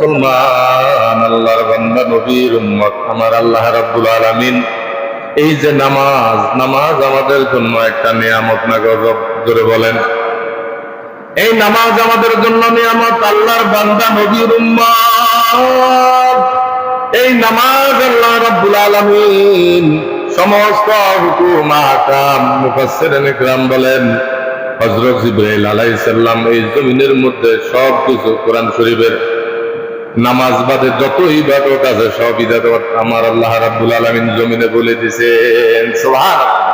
মুসলমান, আল্লাহর বান্দা, নবীর উম্মত, আমার আল্লাহ রাব্বুল আলামিন। এই যে নামাজ নামাজ আমাদের জন্য একটা নিয়ামত না গজব, জোরে বলেন। এই নামাজ আমাদের জন্য নিয়ামত আল্লাহর বান্দা, নবীর উম্মত। এই নামাজ আল্লাহ রাব্বুল আলামিন সমস্ত হুকুম আহকাম মুফাসসিরিন ইকরাম বলেন। হযরত জিবরাইল আলাইহিস সালাম এই জমিনের মধ্যে সব কিছু কোরআন শরীফের নামাজ বাদে যত ইবাদত আছে, সব ইবাদত আমার আল্লাহ রাব্বুল আলামিন জমিনে বলে দিয়েছেন সুবহানাল্লাহ।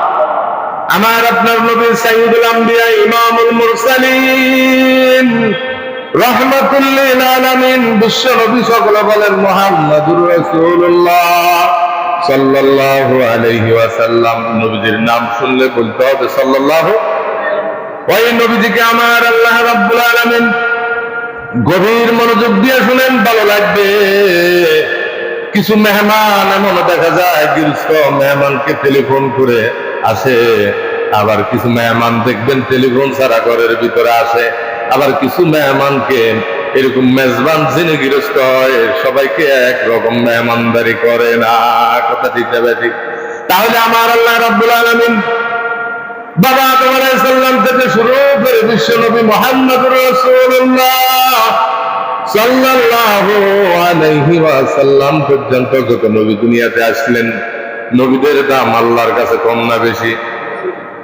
আমার আপনার নবী সাইয়্যিদুল আম্বিয়া ইমামুল মুরসালিন রহমাতুল্লিল আলামিন বিশ্ব নবী সকলে বলেন, মুহাম্মাদুর রাসূলুল্লাহ সাল্লাল্লাহু আলাইহি ওয়াসাল্লাম। নবীজির নাম শুনলে বলতে হবে, সাল্লাল্লাহু ওই নবীজিকে আমার আল্লাহ রাব্বুল আলামিন গভীর মনোযোগ দিয়ে শুনেন, ভালো লাগবে। কিছু মেহমান এমন দেখা যায় গৃহস্থ মেহমানকে টেলিফোন করে আসে। আবার কিছু মেহমান দেখবেন টেলিফোন ছাড়া ঘরের ভিতরে আসে। আবার কিছু মেহমানকে এরকম মেজবান যিনি গৃহস্থ হয়, সবাইকে একরকম মেহমানদারি করে না, কথা ঠিক ঠিক তাহলে আমার আল্লাহ রাব্বুল আলামিন বাবা আদম আলাইহিস থেকে শুরু করে বিশ্ব নবী মুহাম্মদুর রাসূলুল্লাহ সাল্লাল্লাহু ওয়াসাল্লাম পর্যন্ত যত নবী দুনিয়াতে আসলেন, নবীদের দাম আল্লাহর কাছে কম না বেশি?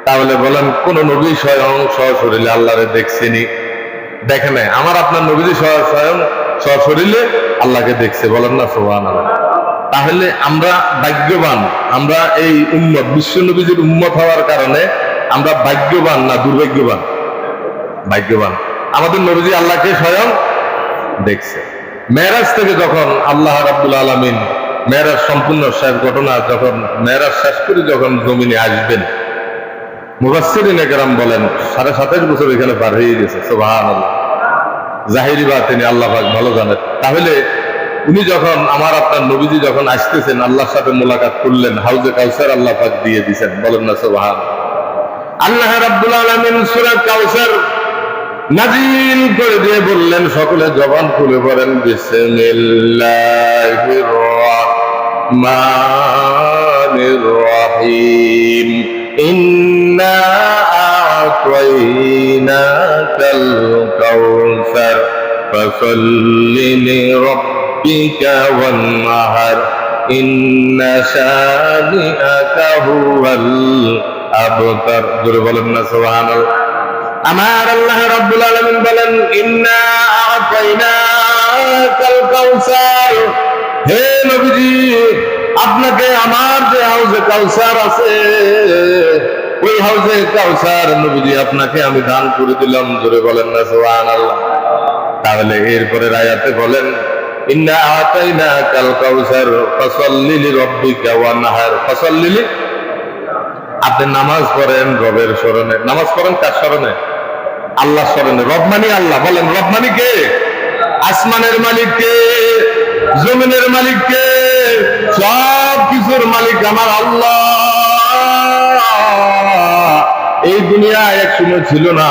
তাহলে বলেন, কোন নবী স্বয়ং সশরীরে আল্লাহরে দেখছেনি? দেখে নাই। আমার আপনার নবীজি স্বয়ং সশরীরে আল্লাহকে দেখছে, বলেন না সোহান তাহলে আমরা ভাগ্যবান, আমরা এই উম্মত, বিশ্ব নবীজির উম্মত হওয়ার কারণে আমরা ভাগ্যবান না দুর্ভাগ্যবান? ভাগ্যবান। আমাদের নবীজি আল্লাহকে স্বয়ং দেখছে। মেরাজ থেকে যখন আল্লাহ রাব্বুল আলামিন মেরাজ সম্পূর্ণ শেষ ঘটনা যখন মেরাজ শেষ করে যখন জমিনে আসবেন মুবাসসিরিন একরাম বলেন, সাড়ে সাতাশ বছর এখানে পার হয়ে গেছে জাহিরি বা তিনি আল্লাহ ভালো জানেন। তাহলে উনি যখন, আমার আপনার নবীজি যখন আসতেছেন, আল্লাহর সাথে মোলাকাত করলেন, হাউজে কাউসার আল্লাহ দিয়ে দিছেন, বলেন না সুবহান আল্লাহ রাব্বুল আলামিন সূরা কাউসার নাজিল করে দিয়ে বললেন সকলে জবান খুলে পড়েন রহিম। ইন্না বলেন না সুবহানাল্লাহ। আমার আল্লাহ রাব্বুল আলামিন বলেন হে নবীজি, আপনাকে আমার যে হাউজে কাউসার আছে, ওই হাউজে কাউসার নবীজি, আপনাকে আমি দান করে দিলাম। জোরে বলেন না, সুবহানাল্লাহ। তাহলে এরপরে আয়াতে বলেন, ইন্না আ'তাইনাকাল কাউসার, ফাসাল্লি লিরাব্বিকা ওয়ানহার। ফাসাল্লি আপনি নামাজ পড়েন রবের স্মরণে। নামাজ পড়েন কার স্মরণে? আল্লাহ স্মরণে রব মানি আল্লাহ, বলেন রব মানি কে? আসমানের মালিক কে? জমিনের মালিক কে? সব কিছুর মালিক আমার আল্লাহ। এই দুনিয়া এক সময় ছিল না।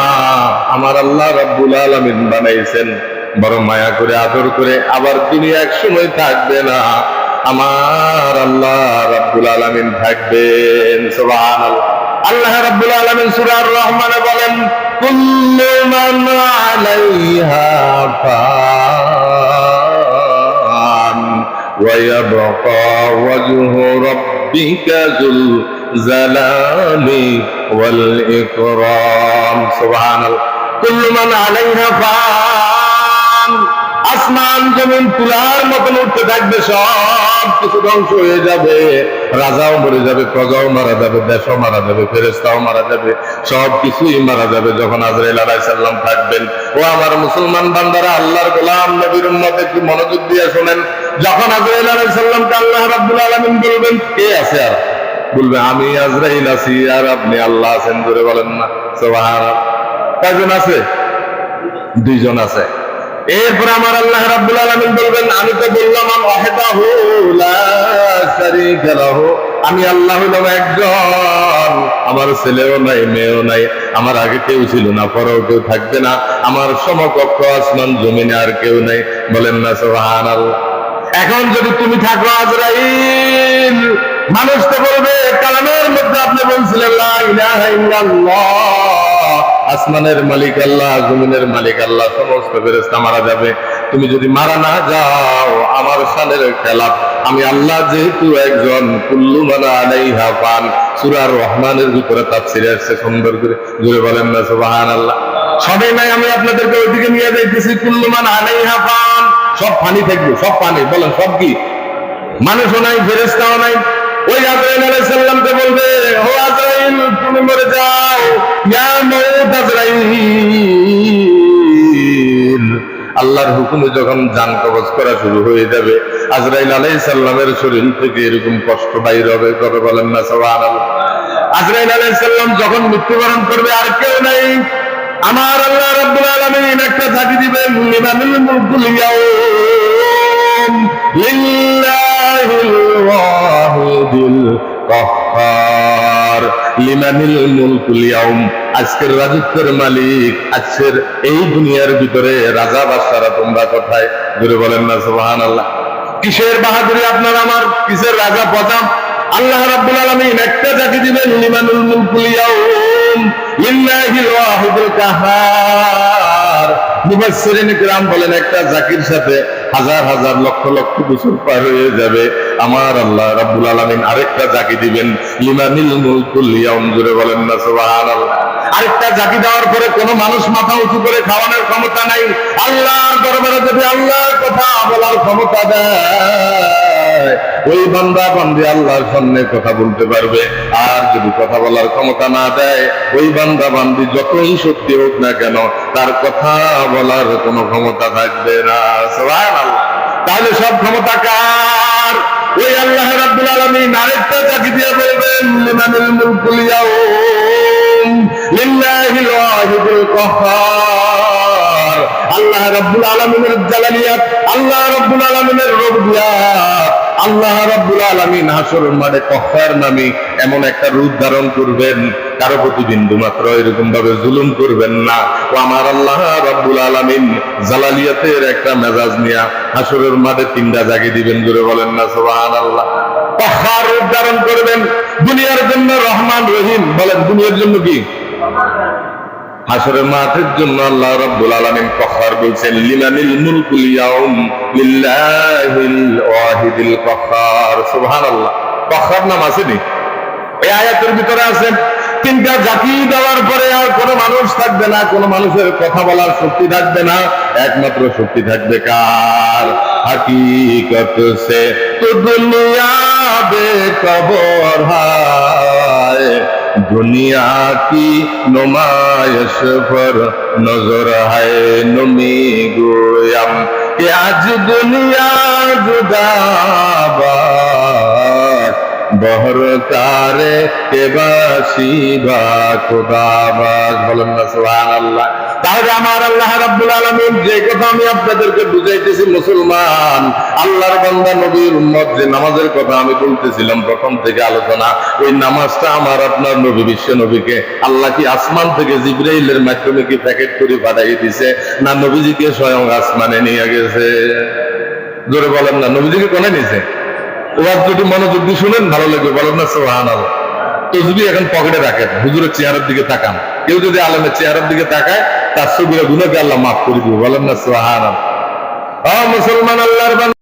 আমার আল্লাহ রাব্বুল আলামিন বানাইছেন। বড় মায়া করে, আদর করে, আবার দুনিয়া এক সময় থাকবে না। আমার আল্লাহ রাব্বুল আলামিন থাকবেন, সুবহানাল্লাহ। আল্লাহ রাব্বুল আলামিন সূরা আর রহমানে বলেন কুল্লু মান আলাইহা ফান ওয়া ইয়াবকা ওয়াজহু রাব্বিকা যুল জালালি ওয়াল ইকরাম সুবহানাল্লাহ কুল্লু মান আলাইহা ফান আসমান জমিন তুলার মতন উঠতে থাকবে, সব কিছু ধ্বংস হয়ে যাবে। রাজাও মরে যাবে, প্রজাও মারা যাবে, দেশও মারা যাবে ফেরেস্তাও মারা যাবে, সব কিছুই মারা যাবে যখন আজরাইল আলাইহিস সালাম থাকবেন। ও আমার মুসলমান বান্দারা, আল্লাহর গোলাম নবীর উম্মত একটু মনোযোগ দিয়ে শুনেন। যখন আজরাইল আলাইহিস সালামকে আল্লাহ রাব্বুল আলামিন বলবেন, কে আছে আর? বলবে, আমি আজরাইল আছি আর আপনি আল্লাহ আছেন। ধরে বলেন না, সুবহানাল্লাহ। কয়জন আছে? দুইজন আছে। এরপর আমার আল্লাহ রাব্বুল আলামিন বলবেন, আমি তো বললাম আমি আল্লাহ হইলাম একজন। আমার ছেলেও নাই, মেয়েও নাই, আমার আগে কেউ ছিল না, পরেও কেউ থাকবে না। আমার সমকক্ষ আসমান, জমিনে আর কেউ নাই। বলেন না সোহান এখন যদি তুমি থাকো আজরাইল, মানুষ তো বলবে, কালামের মধ্যে আপনি বলছিলেন, লা ইলাহা ইল্লাল্লাহ। আসমানের মালিক আল্লাহ, জমিনের মালিক আল্লাহ, সমস্ত ফেরেশতা মারা যাবে। তুমি যদি মারা না যাও, আমার সানের খেলাফ, আমি আল্লাহ যেহেতু একজন, কুল্লু মানা আলাইহা ফান। সূরা রহমানের ভিতরে তাফসীরে আসছে, সুন্দর করে জুড়ে বলেন না, সুবহানাল্লাহ। সবাই নাই আমি আপনাদেরকে ওইদিকে নিয়ে যাইতেছি, কুল্লু মান আলাইহা ফান। সব পানি থাকবে, সব পানি বলেন, সব কি? মানুষও নাই ফেরেস্তাও নাই। ওই আজরাইল আলাইহিস সালামকে বলবে, ও আজরাইল তুমি মরে যাও। ইয়া আল্লাহর হুকুমে যখন জান কবজ করা শুরু হয়ে যাবে, আজরাইল আলাইহিস সালামের শরীর থেকে এরকম কষ্ট বাইর হবে কবে বলেন, না, সুবহানাল্লাহ। আজরাইল আলাইহিস সালাম যখন মৃত্যুবরণ করবে, আর কেউ নাই। আমার আল্লাহ রাব্বুল আলামিন একটা ঝাঁকি দিবেন, লিমানুল মুলকুল কাহ্হার লিমানিল মুলকুল ইয়াউম, আজকের রাজত্বের মালিক, আজকের এই দুনিয়ার ভিতরে রাজা বাদশারা তোমরা কোথায়? জুড়ে বলেন না, সুবহানাল্লাহ। কিসের বাহাদুরি আপনার আমার? কিসের রাজা প্রতাপ আল্লাহ রাব্বুল আলামিন একটা জাতি দিবেন, লিমানুল মুলকুল ইয়াউম। লিল্লাহিল ওয়াহিদুল কাহ্হার মুফাসসিরিন কিরাম বলেন, একটা জাকির সাথে হাজার হাজার লক্ষ লক্ষ বছর পার হয়ে যাবে। আমার আল্লাহ রাব্বুল আলামিন আরেকটা জাকি দিবেন, লিমানিল মুলকুল ইয়াউম জুড়ে বলেন না, সুবহানাল্লাহ। আরেকটা জাকি দেওয়ার পরে কোনো মানুষ মাথা উঁচু করে খাওয়ানোর ক্ষমতা নাই। আল্লাহর দরবারে যদি আল্লাহর কথা বলার ক্ষমতা দেয়, ওই বান্দা বান্দি আল্লাহর সামনে কথা বলতে পারবে। আর যদি কথা বলার ক্ষমতা না দেয়, ওই বান্দা বান্দি যতই সত্যি হোক না কেন, তার কথা বলার কোনো ক্ষমতা থাকবে না। তাহলে সব ক্ষমতা কার? ওই আল্লাহ রাব্বুল আলামিন আরেকটা দিয়ে বলবেন আল্লাহ রাব্বুল আলামিনের জালালিয়াত, আল্লাহ আল্লাহ রাব্বুল আলামিন হাসরের মাঠে কফার নামে এমন একটা রূপ ধারণ করবেন। কারও প্রতি বিন্দু মাত্র এরকম ভাবে জুলুম করবেন না। ও আমার আল্লাহ রাব্বুল আলামিন জালালিয়াতের একটা মেজাজ নিয়া হাসরের মাঠে তিনটা জাগে দিবেন জুড়ে বলেন না, সুবহানাল্লাহ। কফার রূপ ধারণ করবেন, দুনিয়ার জন্য রহমান রহিম। বলেন, দুনিয়ার জন্য কি? হাসরের মাঠের জন্য আল্লাহ রাব্বুল আলামিন কহ্হার বলছেন, লিমানিল মুলকুল ইয়াউম লিল্লাহিল ওয়াহিদিল কহ্হার সুবহানাল্লাহ। কহ্হার নাম আসেনি। এই আয়াতের ভিতরে আছে তিনটা জাতি দেওয়ার পরে আর কোনো মানুষ থাকবে না, কোনো মানুষের কথা বলার শক্তি থাকবে না, একমাত্র শক্তি থাকবে কার? হাকিকত সে। তো দুনিয়া কবর দুনিয়া কি নুমায়শ পর নজর হায় নমি গোয়াম। কে আজ দুনিয়া জুদাবা কেবাসি বা বলেন না, সুবহানাল্লাহ। তাহলে আমার আল্লাহ রাব্বুল আলামিন যে কথা আমি আপনাদেরকে বুঝাইতেছি, মুসলমান, আল্লাহর বান্দা নবীর উম্মত যে নামাজের কথা আমি বলতেছিলাম, প্রথম থেকে আলোচনা, ওই নামাজটা আমার আপনার নবী, বিশ্ব নবীকে, আল্লাহ কি আসমান থেকে জিব্রাইলের মাধ্যমে কি প্যাকেট করে পাঠাই দিছে, না নবীজিকে স্বয়ং আসমানে নিয়ে গেছে? জোরে বলেন না, নবীজিকে কোনে নিছে? ওরা যদি মনোযোগ দিয়ে শুনেন, ভালো লাগবে। বলেন না সোহান আলো তসবি এখন পকেটে রাখেন, হুজুরের চেহারার দিকে তাকান। কেউ যদি আলমের চেহারার দিকে তাকায়, তার সবিরা গুণাকে আল্লাহ মাফ করে দিবে। বলেন না সোহান আলো মুসলমান আল্লাহ